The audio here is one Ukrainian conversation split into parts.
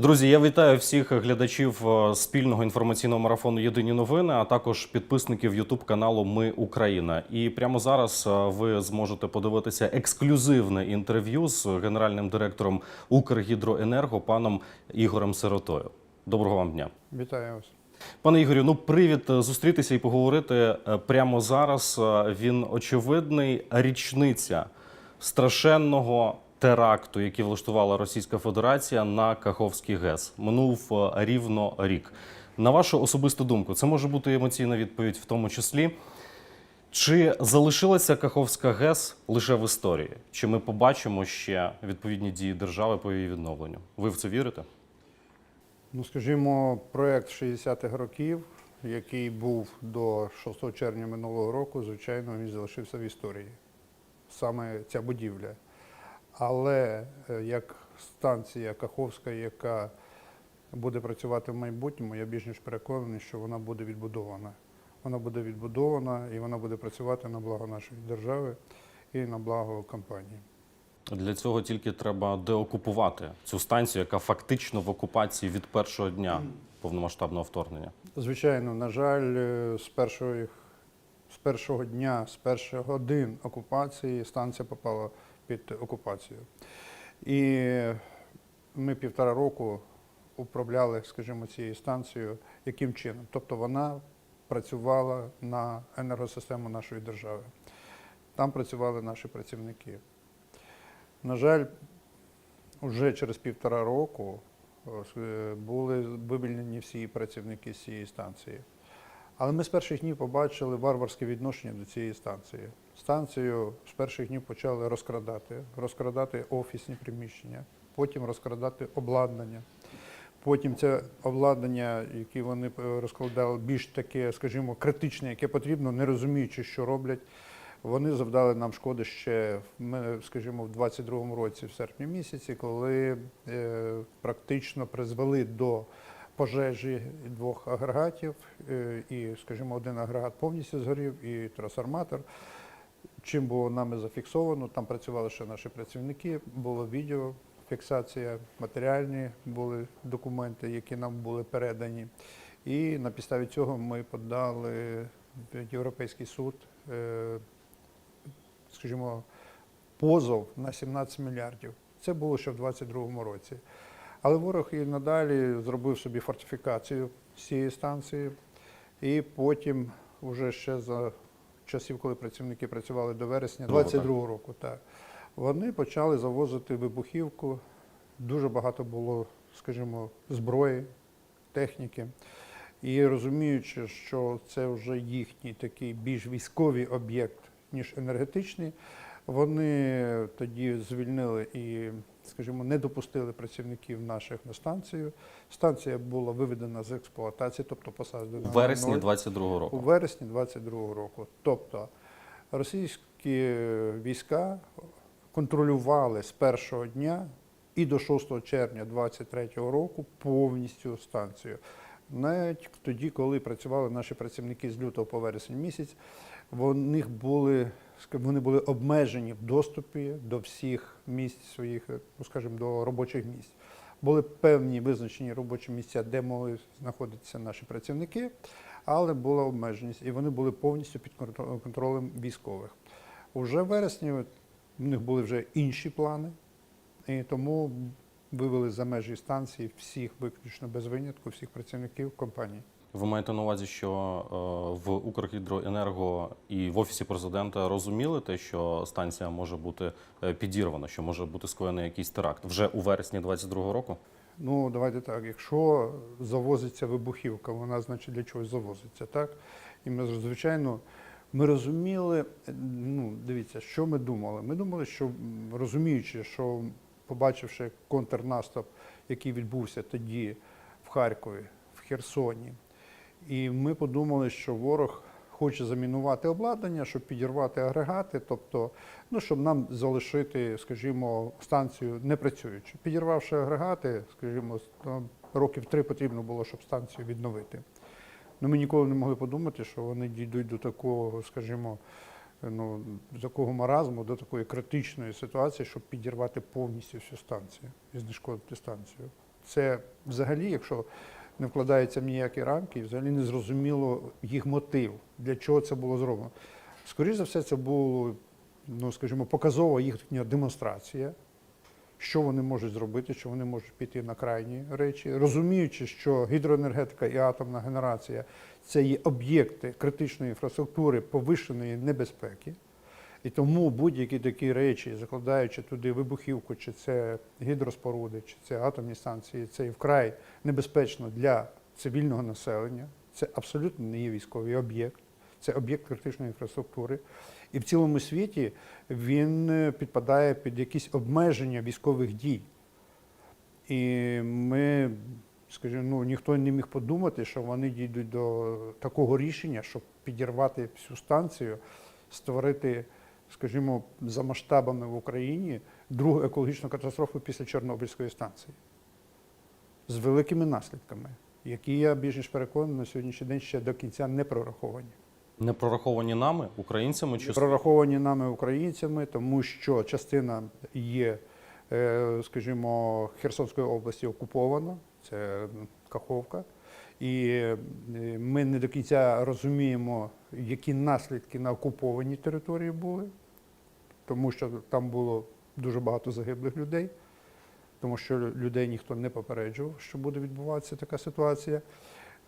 Друзі, я вітаю всіх глядачів е, спільного інформаційного марафону Єдині новини, а також підписників Ютуб каналу Ми Україна. І прямо зараз е, ви зможете подивитися ексклюзивне інтерв'ю з генеральним директором Укргідроенерго паном Ігорем Сиротою. Доброго вам дня. Вітаю вас. Пане Ігорю, ну привід е, зустрітися і поговорити прямо зараз. Він очевидний річниця страшенного теракту, який влаштувала Російська Федерація на Каховський ГЕС. Минув е, рівно рік. На вашу особисту думку, це може бути емоційна відповідь, в тому числі. Чи залишилася Каховська ГЕС лише в історії? Чи ми побачимо ще відповідні дії держави по її відновленню? Ви в це вірите? Ну, скажімо, проєкт 60-х років, який був до 6 червня минулого року, звичайно, він залишився в історії. Саме ця будівля. Але е, як станція Каховська, яка буде працювати в майбутньому, я більш ніж переконаний, що вона буде відбудована. Вона буде відбудована і вона буде працювати на благо нашої держави і на благо компанії. Для цього тільки треба деокупувати цю станцію, яка фактично в окупації від першого дня повномасштабного вторгнення. Звичайно, на жаль, е, з першого, з першого дня, з перших годин окупації станція попала під окупацію. І ми півтора року управляли, скажімо, цією станцією. Яким чином? Тобто вона працювала на енергосистему нашої держави. Там працювали наші працівники. На жаль, вже через півтора року е, були вивільнені всі працівники з цієї станції. Але ми з перших днів побачили варварське відношення до цієї станції. Станцію з перших днів почали розкрадати, розкрадати офісні приміщення, потім розкрадати обладнання. Потім це обладнання, яке вони е, розкладали, більш таке, скажімо, критичне, яке потрібно, не розуміючи, що роблять. Вони завдали нам шкоди ще, скажімо, в 22-му році, в серпні місяці, коли е, практично призвели до пожежі двох агрегатів, е, і, скажімо, один агрегат повністю згорів, і трансформатор. Чим було нами зафіксовано, там працювали ще наші працівники, було відео, фіксація, матеріальні були документи, які нам були передані. І на підставі цього ми подали в Європейський суд, е, скажімо, позов на 17 мільярдів. Це було ще в 2022 році. Але ворог і надалі зробив собі фортифікацію цієї станції, і потім, вже ще за часів, коли працівники працювали до вересня Довго, 22 року, так, вони почали завозити вибухівку. Дуже багато було, скажімо, зброї, техніки. І розуміючи, що це вже їхній такий більш військовий об'єкт, ніж енергетичний, вони тоді звільнили і, скажімо, не допустили працівників наших на станцію. Станція була виведена з експлуатації, тобто посаджена У вересні ноль 22-го у вересні 22-го року. Тобто російські війська контролювали з першого дня і до 6 червня 23-го року повністю станцію. Навіть тоді, коли працювали наші працівники з лютого по вересень місяць, в них були, ска- вони були обмежені в доступі до всіх місць своїх, ну скажімо, до робочих місць. Були певні визначені робочі місця, де могли знаходитися наші працівники, але була обмеженість, і вони були повністю під контролем військових. Уже в вересні в них були вже інші плани, і тому вивели за межі станції всіх, виключно без винятку, всіх працівників компанії. Ви маєте на увазі, що е, в Укргідроенерго і в офісі президента розуміли те, що станція може бути е, підірвана, що може бути скоєний якийсь теракт вже у вересні 22-го року? Ну, давайте так, якщо завозиться вибухівка, вона значить для чогось завозиться, так? І ми, звичайно, ми розуміли, ну, дивіться, що ми думали. Ми думали, що розуміючи, що побачивши контрнаступ, який відбувся тоді в Харкові, в Херсоні, і ми подумали, що ворог хоче замінувати обладнання, щоб підірвати агрегати, тобто, ну, щоб нам залишити, скажімо, станцію не працюючи. Підірвавши агрегати, скажімо, років три потрібно було, щоб станцію відновити. Ну, ми ніколи не могли подумати, що вони дійдуть до такого, скажімо, ну, до такого маразму, до такої критичної ситуації, щоб підірвати повністю всю станцію і знешкодити станцію. Це взагалі, якщо не вкладається в ніякі рамки, і взагалі не зрозуміло їх мотив, для чого це було зроблено. Скоріше за все, це було, ну скажімо, показова їхня демонстрація, що вони можуть зробити, що вони можуть піти на крайні речі, розуміючи, що гідроенергетика і атомна генерація це є об'єкти критичної інфраструктури повищеної небезпеки. І тому будь-які такі речі, закладаючи туди вибухівку, чи це гідроспоруди, чи це атомні станції, це і вкрай небезпечно для цивільного населення. Це абсолютно не є військовий об'єкт, це об'єкт критичної інфраструктури. І в цілому світі він е, підпадає під якісь обмеження військових дій. І ми, скажімо, ну, ніхто не міг подумати, що вони дійдуть до такого рішення, щоб підірвати всю станцію, створити, скажімо, за масштабами в Україні другу екологічну катастрофу після Чорнобильської станції з великими наслідками, які я більш ніж переконаний на сьогоднішній день ще до кінця не прораховані. Не прораховані нами, українцями чи Прораховані нами українцями, тому що частина є, е, скажімо, Херсонської області окупована, це Каховка. І е, ми не до кінця розуміємо, які наслідки на окупованій території були, тому що там було дуже багато загиблих людей, тому що людей ніхто не попереджував, що буде відбуватися така ситуація.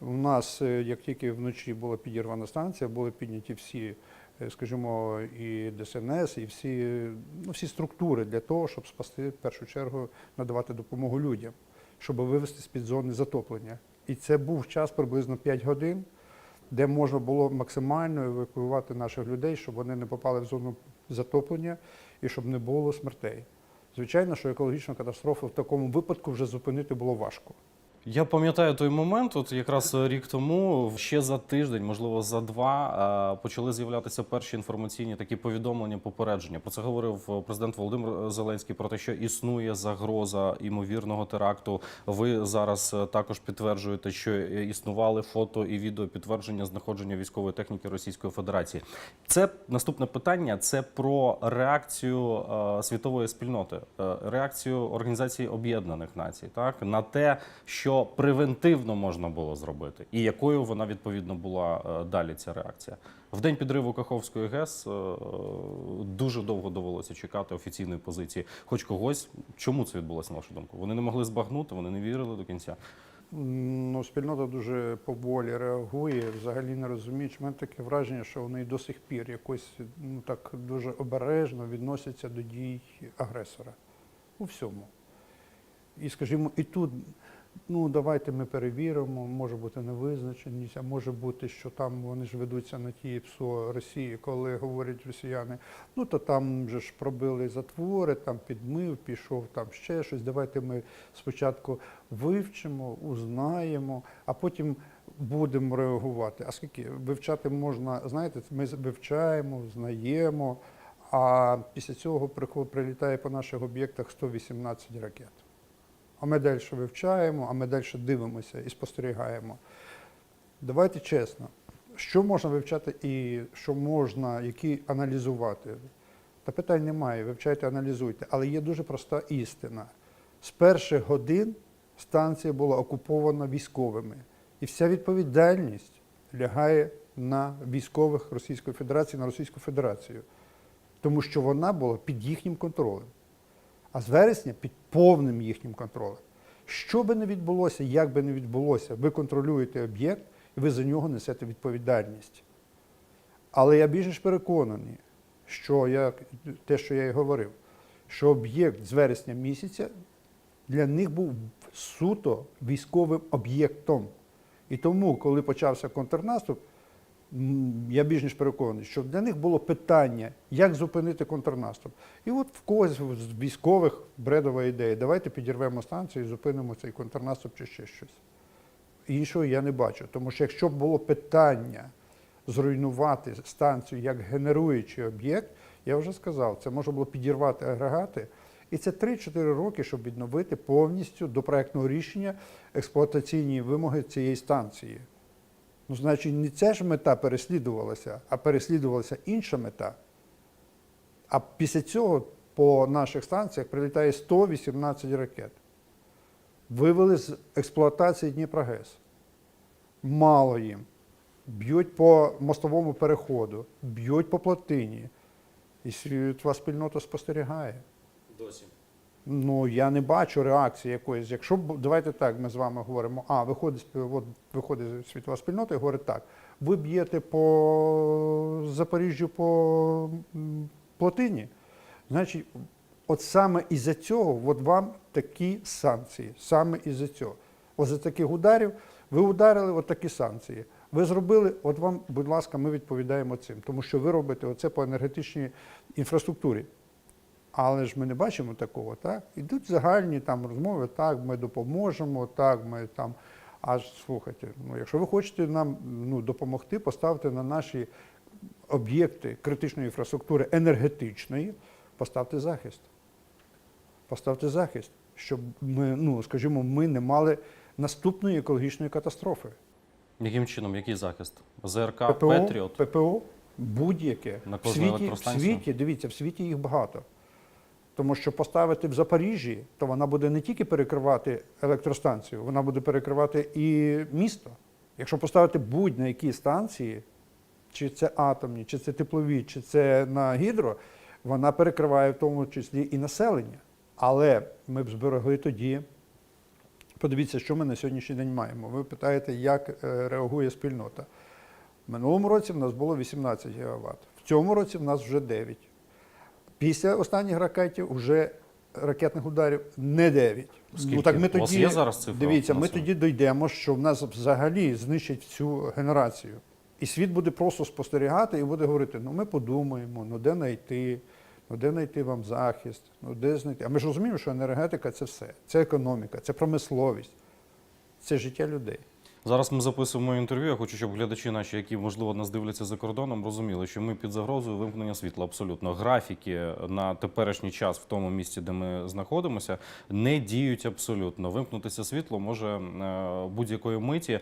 У нас, е, як тільки вночі була підірвана станція, були підняті всі, е, скажімо, і ДСНС, і всі, ну, всі структури для того, щоб спасти в першу чергу надавати допомогу людям, щоб вивести з-під зони затоплення. І це був час приблизно 5 годин, де можна було максимально евакуювати наших людей, щоб вони не попали в зону затоплення і щоб не було смертей. Звичайно, що екологічну катастрофу в такому випадку вже зупинити було важко. Я пам'ятаю той момент, от якраз рік тому, ще за тиждень, можливо, за два, е, почали з'являтися перші інформаційні такі повідомлення, попередження. Про це говорив президент Володимир Зеленський про те, що існує загроза імовірного теракту. Ви зараз е, також підтверджуєте, що е, існували фото і відео підтвердження знаходження військової техніки Російської Федерації. Це наступне питання. Це про реакцію е, світової спільноти, е, реакцію Організації Об'єднаних Націй, так на те, що превентивно можна було зробити, і якою вона відповідно була е, далі. Ця реакція в день підриву Каховської ГЕС е, дуже довго довелося чекати офіційної позиції, хоч когось. Чому це відбулося, на вашу думку? Вони не могли збагнути, вони не вірили до кінця. Ну, спільнота дуже поволі реагує, взагалі не розуміючи. У мене таке враження, що вони до сих пір якось ну, так дуже обережно відносяться до дій агресора у всьому. І, скажімо, і тут, ну давайте ми перевіримо, може бути невизначеність, а може бути, що там вони ж ведуться на ті ПСО Росії, коли говорять росіяни, ну то там же ж пробили затвори, там підмив, пішов там ще щось. Давайте ми спочатку вивчимо, узнаємо, а потім будемо реагувати. А скільки вивчати можна, знаєте, ми вивчаємо, знаємо, а після цього прилітає по наших об'єктах 118 ракет. А ми далі вивчаємо, а ми далі дивимося і спостерігаємо. Давайте чесно, що можна вивчати і що можна, які аналізувати? Та питань немає, вивчайте, аналізуйте. Але є дуже проста істина. З перших годин станція була окупована військовими. І вся відповідальність лягає на військових Російської Федерації, на Російську Федерацію. Тому що вона була під їхнім контролем. А з вересня під повним їхнім контролем. Що би не відбулося, як би не відбулося, ви контролюєте об'єкт і ви за нього несете відповідальність. Але я більш переконаний, що я, те, що я і говорив, що об'єкт з вересня місяця для них був суто військовим об'єктом. І тому, коли почався контрнаступ, я більш ніж переконаний, що для них було питання, як зупинити контрнаступ. І от в когось з військових бредова ідея, давайте підірвемо станцію і зупинимо цей контрнаступ чи ще щось. Іншого я не бачу. Тому що якщо б було питання зруйнувати станцію як генеруючий об'єкт, я вже сказав, це можна було підірвати агрегати. І це 3-4 роки, щоб відновити повністю до проектного рішення експлуатаційні вимоги цієї станції. Ну, значить, не ця ж мета переслідувалася, а переслідувалася інша мета. А після цього по наших станціях прилітає 118 ракет. Вивели з експлуатації Дніпрогес. Мало їм. Б'ють по мостовому переходу, б'ють по плотині. І світова спільнота спостерігає. Досі. Ну, я не бачу реакції якоїсь. Якщо давайте так, ми з вами говоримо, а виходить, от, виходить світова спільнота і говорить так: ви б'єте по Запоріжжю по плотині. Значить, от саме із-за цього, от вам такі санкції. Саме із-за цього. От за таких ударів ви ударили, от такі санкції. Ви зробили, от вам, будь ласка, ми відповідаємо цим, тому що ви робите оце по енергетичній інфраструктурі. Але ж ми не бачимо такого, так? Ідуть загальні там розмови, так, ми допоможемо, так, ми там. Аж слухайте, ну якщо ви хочете нам ну, допомогти, поставте на наші об'єкти критичної інфраструктури енергетичної, поставте захист. Поставте захист, щоб ми, ну, скажімо, ми не мали наступної екологічної катастрофи. Яким чином, який захист? ЗРК, ППО, Петріот. ППО будь-яке. В світі, в світі, дивіться, в світі їх багато. Тому що поставити в Запоріжжі, то вона буде не тільки перекривати електростанцію, вона буде перекривати і місто. Якщо поставити будь-на які станції, чи це атомні, чи це теплові, чи це на гідро, вона перекриває в тому числі і населення. Але ми б зберегли тоді. Подивіться, що ми на сьогоднішній день маємо. Ви питаєте, як е, реагує спільнота. В минулому році в нас було 18 ГВт. В цьому році в нас вже 9. Після останніх ракетів вже ракетних ударів не 9. Скільки? Ну, так ми У вас тоді, є зараз цифра Дивіться, ми тоді дійдемо, що в нас взагалі знищать цю генерацію. І світ буде просто спостерігати і буде говорити: ну ми подумаємо, ну де знайти, ну де знайти вам захист, ну де знайти. А ми ж розуміємо, що енергетика це все. Це економіка, це промисловість, це життя людей. Зараз ми записуємо інтерв'ю. Я хочу, щоб глядачі наші, які можливо нас дивляться за кордоном, розуміли, що ми під загрозою вимкнення світла. Абсолютно графіки на теперішній час в тому місці, де ми знаходимося, не діють абсолютно. Вимкнутися світло може е, будь-якої миті. Е,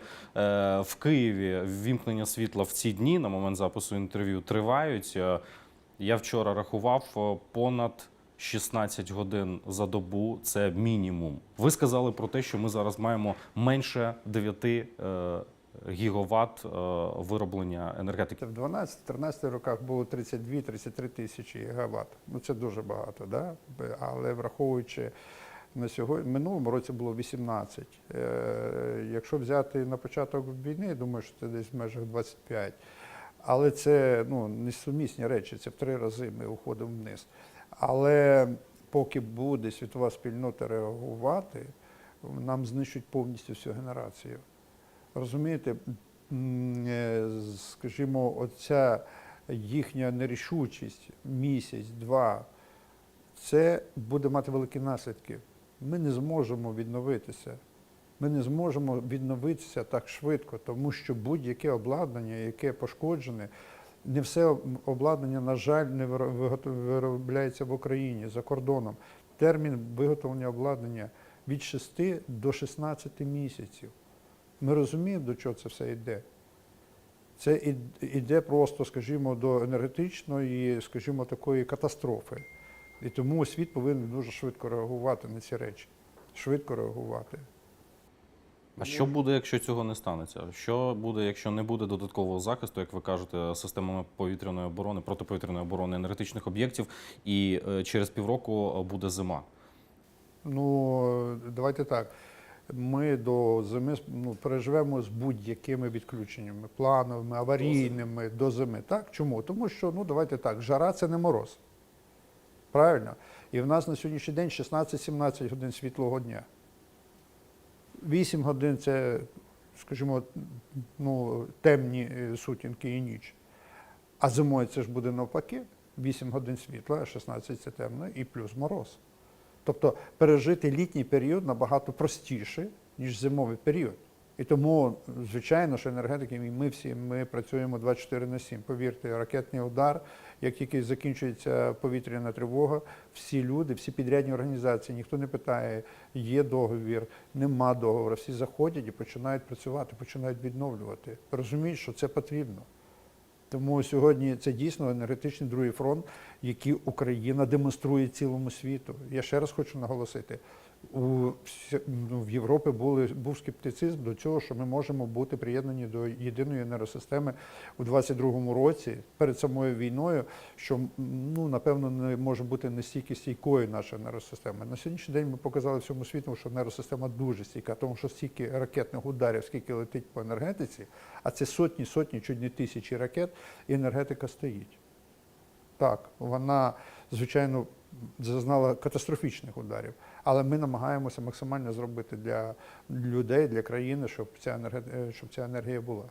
В Києві ввімкнення світла в ці дні на момент запису інтерв'ю тривають. Е, Я вчора рахував понад 16 годин за добу це мінімум. Ви сказали про те, що ми зараз маємо менше 9 е, гігават е, вироблення енергетики. В 12-13 роках було 32-33 тисячі гігават. Ну це дуже багато, да? Але враховуючи на сьогодні, в минулому році було 18. Е, якщо взяти на початок війни, думаю, що це десь в межах 25. Але це ну, несумісні речі, це в три рази ми уходимо вниз. Але поки буде світова спільнота реагувати, нам знищують повністю всю генерацію. Розумієте, е, скажімо, оця їхня нерішучість місяць, два, це буде мати великі наслідки. Ми не зможемо відновитися. Ми не зможемо відновитися так швидко, тому що будь-яке обладнання, яке пошкоджене, не все обладнання, на жаль, не виробляється в Україні за кордоном. Термін виготовлення обладнання від 6 до 16 місяців. Ми розуміємо, до чого це все йде. Це іде просто, скажімо, до енергетичної, скажімо, такої катастрофи. І тому світ повинен дуже швидко реагувати на ці речі. Швидко реагувати. А що буде, якщо цього не станеться? Що буде, якщо не буде додаткового захисту, як ви кажете, системами повітряної оборони, протиповітряної оборони енергетичних об'єктів, і е, через півроку е, буде зима? Ну, давайте так. Ми до зими ну, переживемо з будь-якими відключеннями, плановими, аварійними до зими. Так? Чому? Тому що, ну давайте так, жара це не мороз. Правильно? І в нас на сьогоднішній день 16-17 годин світлого дня. 8 годин це, скажімо, ну, темні е, сутінки і ніч. А зимою це ж буде навпаки. 8 годин світла, а 16 це темно і плюс мороз. Тобто пережити літній період набагато простіше, ніж зимовий період. І тому, звичайно, що енергетики, і ми всі ми працюємо 24 на 7. Повірте, ракетний удар, як тільки закінчується повітряна тривога, всі люди, всі підрядні організації, ніхто не питає, є договір, нема договору. Всі заходять і починають працювати, починають відновлювати. Розуміють, що це потрібно. Тому сьогодні це дійсно енергетичний другий фронт, який Україна демонструє цілому світу. Я ще раз хочу наголосити: у ну, в Європі були, був скептицизм до цього, що ми можемо бути приєднані до єдиної енергосистеми у 22-му році перед самою війною, що ну напевно не може бути настільки стійкою наша енергосистема. На сьогоднішній день ми показали всьому світу, що енергосистема дуже стійка, тому що стільки ракетних ударів, скільки летить по енергетиці, а це сотні, сотні, чуть не тисячі ракет, і енергетика стоїть. Так, вона, звичайно, зазнала катастрофічних ударів, але ми намагаємося максимально зробити для людей, для країни, щоб ця енергія, щоб ця енергія була.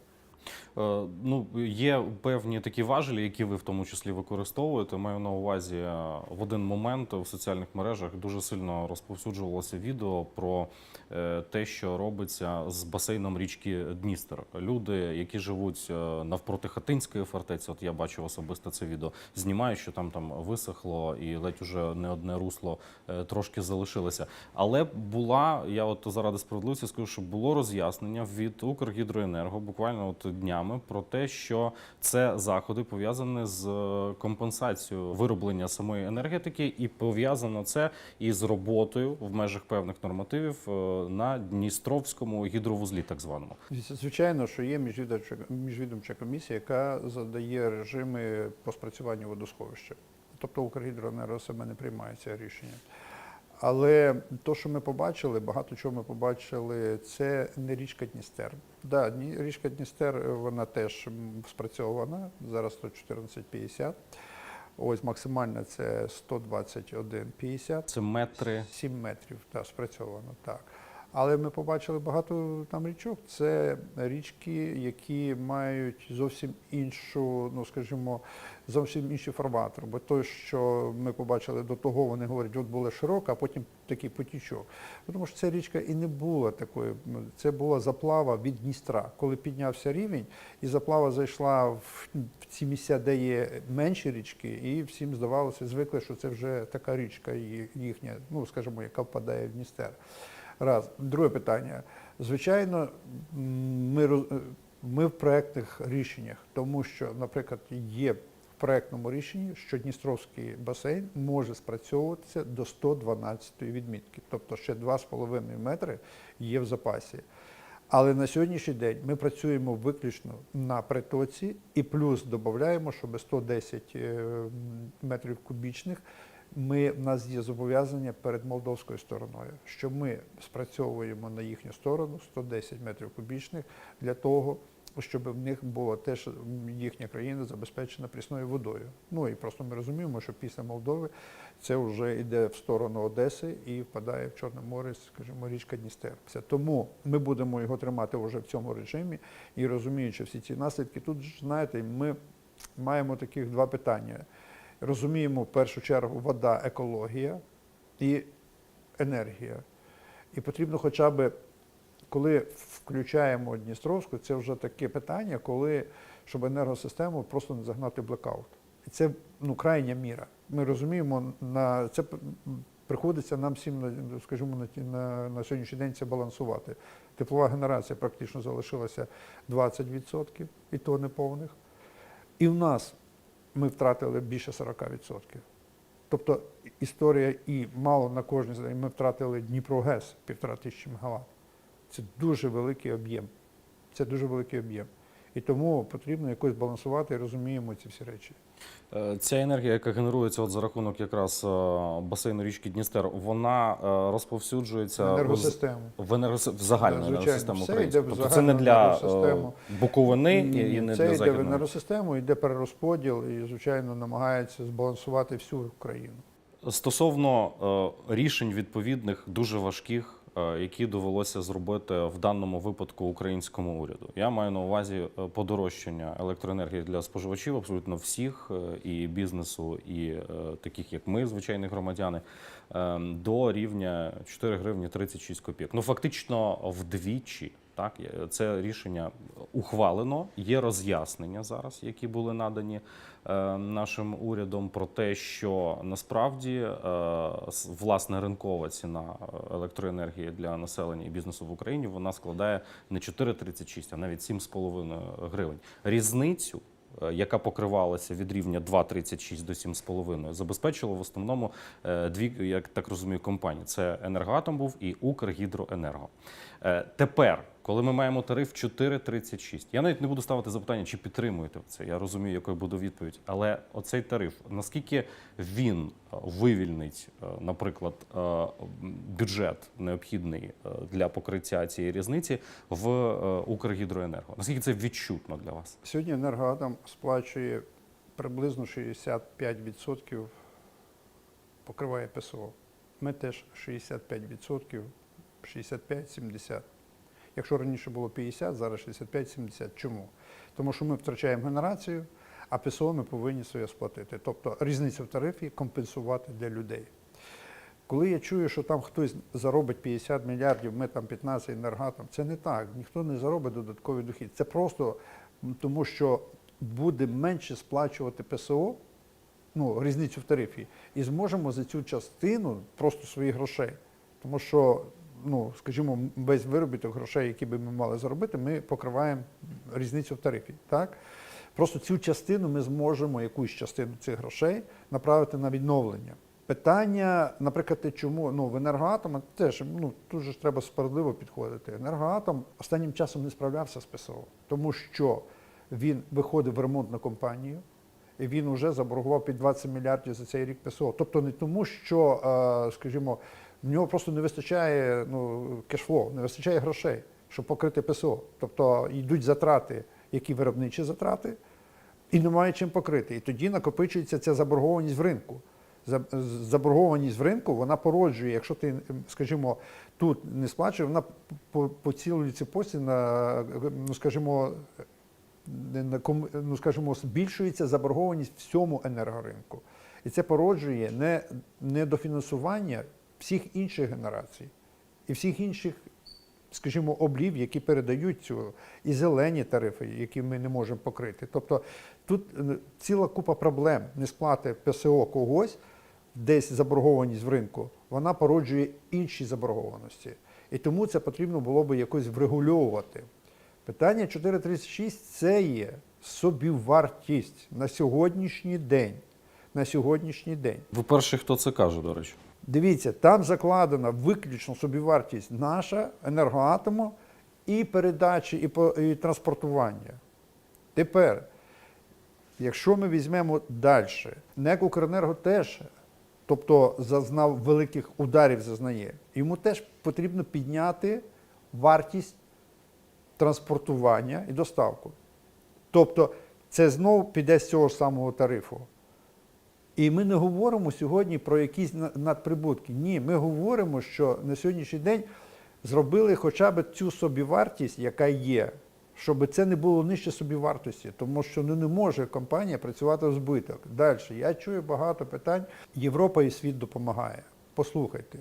Е, Ну, є певні такі важелі, які ви в тому числі використовуєте. Маю на увазі е, в один момент в соціальних мережах дуже сильно розповсюджувалося відео про е, те, що робиться з басейном річки Дністер. Люди, які живуть навпроти Хатинської фортеці, от я бачив особисто це відео, знімають, що там там висохло і ледь уже не одне русло трошки залишилося. Але була, я от заради справедливості скажу, що було роз'яснення від Укргідроенерго буквально от днями про те, що це заходи пов'язані з е, компенсацією вироблення самої енергетики, і пов'язано це із роботою в межах певних нормативів е, на Дністровському гідровузлі, так званому. Звичайно, що є міжвідомча, комісія, яка задає режими по спрацюванню водосховища. Тобто Укргідроенерго себе не приймає це рішення. Але то, що ми побачили, багато чого ми побачили, це не річка Дністер. Да, річка Дністер е, вона теж спрацьована, зараз 114,50. Ось максимальна це 121,50. Це метри. 7 метрів, так, спрацьовано, так. Але ми побачили багато там річок. Це річки, які мають зовсім іншу, ну скажімо, зовсім інший фарватер. Бо той, що ми побачили до того, вони говорять, от була широка, а потім такий потічок. Тому що ця річка і не була такою. Це була заплава від Дністра. Коли піднявся рівень, і заплава зайшла в ці місця, де є менші річки, і всім здавалося, звикли, що це вже така річка їхня, ну скажімо, яка впадає в Дністер. Раз. Друге питання. Звичайно, ми, ми в проектних рішеннях, тому що, наприклад, є в проектному рішенні, що Дністровський басейн може спрацьовуватися до 112 відмітки, тобто ще 2,5 метри є в запасі. Але на сьогоднішній день ми працюємо виключно на притоці і плюс додаємо, щоб 110 е, метрів кубічних ми, в нас є зобов'язання перед молдовською стороною, що ми спрацьовуємо на їхню сторону 110 метрів кубічних для того, щоб в них була теж їхня країна забезпечена прісною водою. Ну і просто ми розуміємо, що після Молдови це вже йде в сторону Одеси і впадає в Чорне море, скажімо, річка Дністер. Тому ми будемо його тримати вже в цьому режимі і розуміючи всі ці наслідки, тут знаєте, ми маємо таких два питання. Розуміємо в першу чергу вода, екологія і енергія. І потрібно хоча б, коли включаємо Дністровську, це вже таке питання, коли, щоб енергосистему просто не загнати в блекаут. І це ну, крайня міра. Ми розуміємо, на це приходиться нам всім, скажімо, на, на, сьогоднішній день це балансувати. Теплова генерація практично залишилася 20%, і то неповних. І в нас ми втратили більше 40%. Тобто історія і мало на кожній з ми втратили Дніпро-ГЕС півтора тисячі мегаватт. Це дуже великий об'єм. Це дуже великий об'єм. І тому потрібно якось балансувати і розуміємо ці всі речі. Е, Ця енергія, яка генерується от за рахунок якраз е, басейну річки Дністер, вона е, розповсюджується Енергосистему. в енергос... в загальну Звичайно, енергосистему в Тобто це не для Буковини і, і не це для йде в енергосистему, йде перерозподіл і, звичайно, намагається збалансувати всю Україну. Стосовно е, рішень відповідних дуже важких, які довелося зробити в даному випадку українському уряду. Я маю на увазі е, подорожчання електроенергії для споживачів, абсолютно всіх, е, і бізнесу, і е, таких як ми, звичайні громадяни, е, до рівня 4 гривні 36 копійок. Ну фактично вдвічі. Так, це рішення ухвалено. Є роз'яснення зараз, які були надані е, нашим урядом про те, що насправді е, власне ринкова ціна електроенергії для населення і бізнесу в Україні вона складає не 4,36, а навіть 7,5 гривень. Різницю е, яка покривалася від рівня 2,36 до 7,5, забезпечило в основному е, дві, як так розумію, компанії: це Енергоатом був і Укргідроенерго. Е, Тепер, коли ми маємо тариф 4,36, я навіть не буду ставити запитання, чи підтримуєте це. Я розумію, якою буде відповідь. Але оцей тариф, наскільки він е, вивільнить, е, наприклад, е, бюджет необхідний для покриття цієї різниці в Укргідроенерго? Наскільки це відчутно для вас? Сьогодні енергоатом сплачує приблизно 65% покриває ПСО. Ми теж 65%, 65-70%. Якщо раніше було 50, зараз 65-70. Чому? Тому що ми втрачаємо генерацію, а ПСО ми повинні своє сплатити. Тобто різницю в тарифі компенсувати для людей. Коли я чую, що там хтось заробить 50 мільярдів, ми там 15 енергатом, це не так. Ніхто не заробить додатковий дохід. Це просто тому, що буде менше сплачувати ПСО, ну, різницю в тарифі, і зможемо за цю частину просто своїх грошей. Тому що, ну, скажімо, весь виробіток грошей, які би ми мали заробити, ми покриваємо різницю в тарифі. Так? Просто цю частину ми зможемо, якусь частину цих грошей направити на відновлення. Питання, наприклад, чому ну, в енергоатом теж ну, тут же треба справедливо підходити. Енергоатом останнім часом не справлявся з ПСО, тому що він виходив в ремонтну компанію, і він вже заборгував під 20 мільярдів за цей рік ПСО. Тобто не тому, що, е, скажімо, в нього просто не вистачає ну, кешфлоу, не вистачає грошей, щоб покрити ПСО. Тобто йдуть затрати, які виробничі затрати, і немає чим покрити. І тоді накопичується ця заборгованість в ринку. Заборгованість в ринку вона породжує, якщо ти, скажімо, тут не сплачуєш, вона по, по цілій цепочці на, ну, скажімо, на ну, скажімо, збільшується заборгованість всьому енергоринку. І це породжує не, недофінансування всіх інших генерацій і всіх інших, скажімо, облів, які передають цю і зелені тарифи, які ми не можемо покрити. Тобто тут е, ціла купа проблем несплати ПСО когось, десь заборгованість в ринку, вона породжує інші заборгованості. І тому це потрібно було би якось врегульовувати. Питання 4.36 це є собівартість на сьогоднішній день. На сьогоднішній день. Ви перший, хто це каже, до речі. Дивіться, там закладена виключно собівартість наша, енергоатому, і передачі, і, по- і транспортування. Тепер, якщо ми візьмемо далі, НЕК «Укренерго» теж, тобто зазнав великих ударів, зазнає, йому теж потрібно підняти вартість транспортування і доставку. Тобто це знову піде з цього ж самого тарифу. І ми не говоримо сьогодні про якісь надприбутки. Ні, ми говоримо, що на сьогоднішній день зробили хоча б цю собівартість, яка є, щоб це не було нижче собівартості, тому що ну, не може компанія працювати в збиток. Далі. Я чую багато питань. Європа і світ допомагає. Послухайте,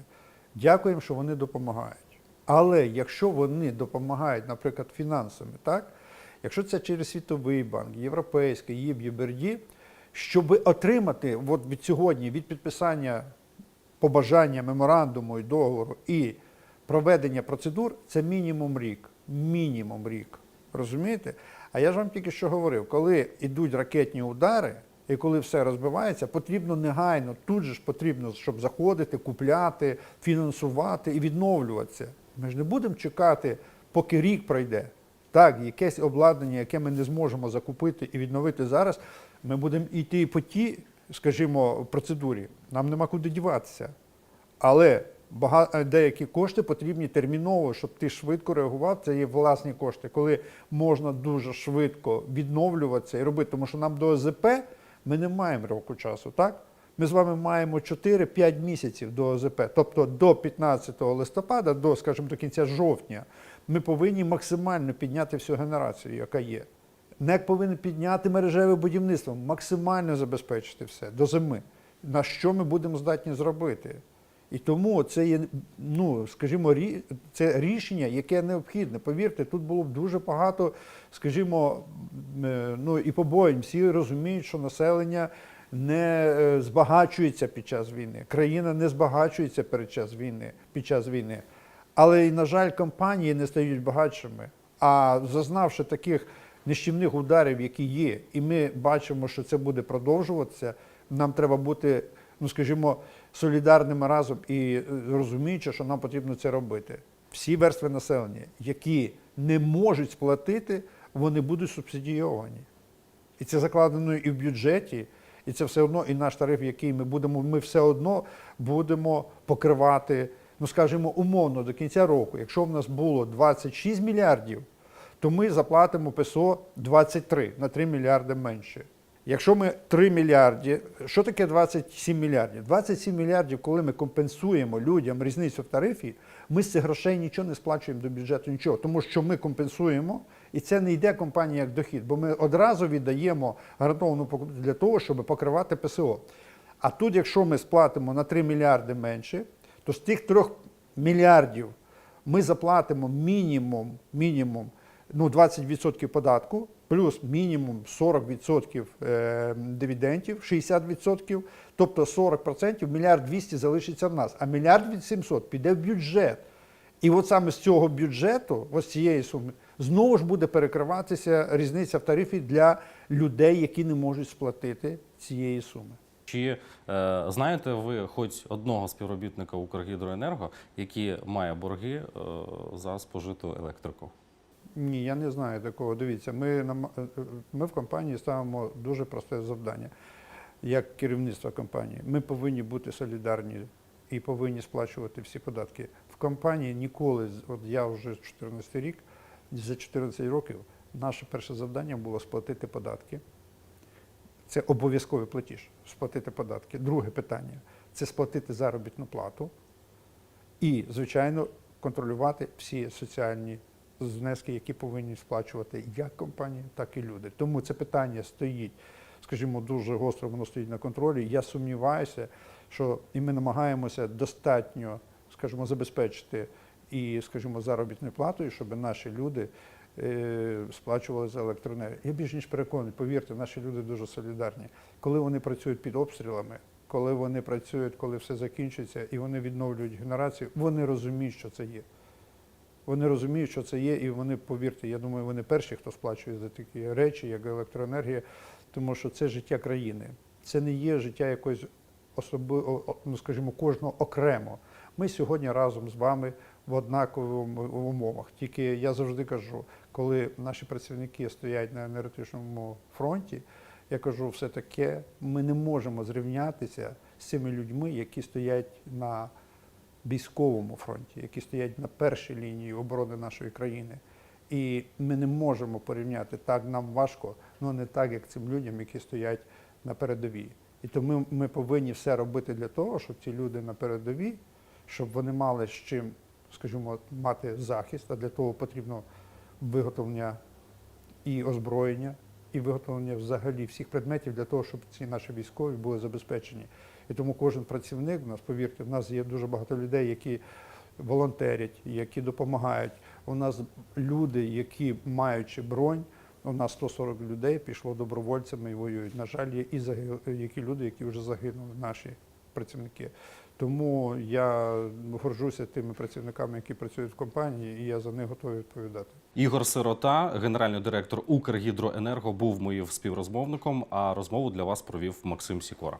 дякуємо, що вони допомагають. Але якщо вони допомагають, наприклад, фінансами, так? Якщо це через Світовий банк, Європейський, ЄБ, ЄБРД, щоб отримати от від сьогодні, від підписання побажання меморандуму і договору і проведення процедур, це мінімум рік. Мінімум рік. Розумієте? А я ж вам тільки що говорив, коли йдуть ракетні удари, і коли все розбивається, потрібно негайно, тут же ж потрібно, щоб заходити, купляти, фінансувати і відновлюватися. Ми ж не будемо чекати, поки рік пройде. Так, якесь обладнання, яке ми не зможемо закупити і відновити зараз, ми будемо йти по тій, скажімо, процедурі. Нам нема куди діватися. Але бага- деякі кошти потрібні терміново, щоб ти швидко реагував. Це є власні кошти, коли можна дуже швидко відновлюватися і робити. Тому що нам до ОЗП ми не маємо року часу, так? Ми з вами маємо 4-5 місяців до ОЗП. Тобто до 15 листопада, до, скажімо, до кінця жовтня, ми повинні максимально підняти всю генерацію, яка є. НЕК повинен підняти мережеве будівництво, максимально забезпечити все до зими. На що ми будемо здатні зробити? І тому це є, ну, скажімо, це рішення, яке необхідне. Повірте, тут було б дуже багато, скажімо, е, ну і побоїнь. Всі розуміють, що населення не е, збагачується під час війни. Країна не збагачується перед час війни, під час війни. Але, на жаль, компанії не стають багатшими. А зазнавши таких нищівних ударів, які є, і ми бачимо, що це буде продовжуватися, нам треба бути, ну скажімо, солідарними разом і е, розуміючи, що нам потрібно це робити. Всі верстви населення, які не можуть сплатити, вони будуть субсидійовані. І це закладено і в бюджеті, і це все одно, і наш тариф, який ми будемо, ми все одно будемо покривати, ну скажімо, умовно до кінця року. Якщо в нас було 26 мільярдів, то ми заплатимо ПСО 23 на 3 мільярди менше. Якщо ми 3 мільярди, що таке 27 мільярдів? 27 мільярдів, коли ми компенсуємо людям різницю в тарифі, ми з цих грошей нічого не сплачуємо до бюджету, нічого, тому що ми компенсуємо, і це не йде компанії як дохід, бо ми одразу віддаємо гарантовану покупку для того, щоб покривати ПСО. А тут, якщо ми сплатимо на 3 мільярди менше, то з тих 3 мільярдів ми заплатимо мінімум, мінімум ну, 20% податку, плюс мінімум 40% е, дивідендів, 60%, тобто 40%, мільярд 200 залишиться в нас, а мільярд від 700 піде в бюджет. І от саме з цього бюджету, ось цієї суми, знову ж буде перекриватися різниця в тарифі для людей, які не можуть сплатити цієї суми. Чи е, знаєте ви хоч одного співробітника Укргідроенерго, який має борги е, за спожиту електрику? Ні, я не знаю такого. Дивіться, ми, е, е, ми в компанії ставимо дуже просте завдання. Як керівництво компанії, ми повинні бути солідарні і повинні сплачувати всі податки. В компанії ніколи, от я вже 14 рік, за 14 років, наше перше завдання було сплатити податки. Це обов'язковий платіж сплатити податки. Друге питання це сплатити заробітну плату і, звичайно, контролювати всі соціальні внески, які повинні сплачувати як компанії, так і люди. Тому це питання стоїть, скажімо, дуже гостро воно стоїть на контролі. Я сумніваюся, що і ми намагаємося достатньо, скажімо, забезпечити і, скажімо, заробітною платою, щоб наші люди е, сплачували за електроенергію. Я більш ніж переконаний, повірте, наші люди дуже солідарні. Коли вони працюють під обстрілами, коли вони працюють, коли все закінчиться, і вони відновлюють генерацію, вони розуміють, що це є. Вони розуміють, що це є, і вони, повірте, я думаю, вони перші, хто сплачує за такі речі, як електроенергія, тому що це життя країни. Це не є життя якоїсь особи, ну скажімо, кожного окремо. Ми сьогодні разом з вами в однакових умовах. Тільки я завжди кажу, коли наші працівники стоять на енергетичному фронті, я кажу, все таке ми не можемо зрівнятися з цими людьми, які стоять на військовому фронті, які стоять на першій лінії оборони нашої країни. І ми не можемо порівняти так, нам важко, але не так, як цим людям, які стоять на передовій. І тому ми повинні все робити для того, щоб ці люди на передовій, щоб вони мали з чим, скажімо, мати захист, а для того потрібно виготовлення і озброєння, і виготовлення взагалі всіх предметів для того, щоб ці наші військові були забезпечені. І тому кожен працівник в нас, повірте, в нас є дуже багато людей, які волонтерять, які допомагають. У нас люди, які маючи бронь, у нас 140 людей пішло добровольцями і воюють. На жаль, є і заги- які люди, які вже загинули, наші працівники. Тому я горжуся тими працівниками, які працюють в компанії, і я за них готовий відповідати. Ігор Сирота, генеральний директор Укргідроенерго, був моїм співрозмовником. А розмову для вас провів Максим Сікора.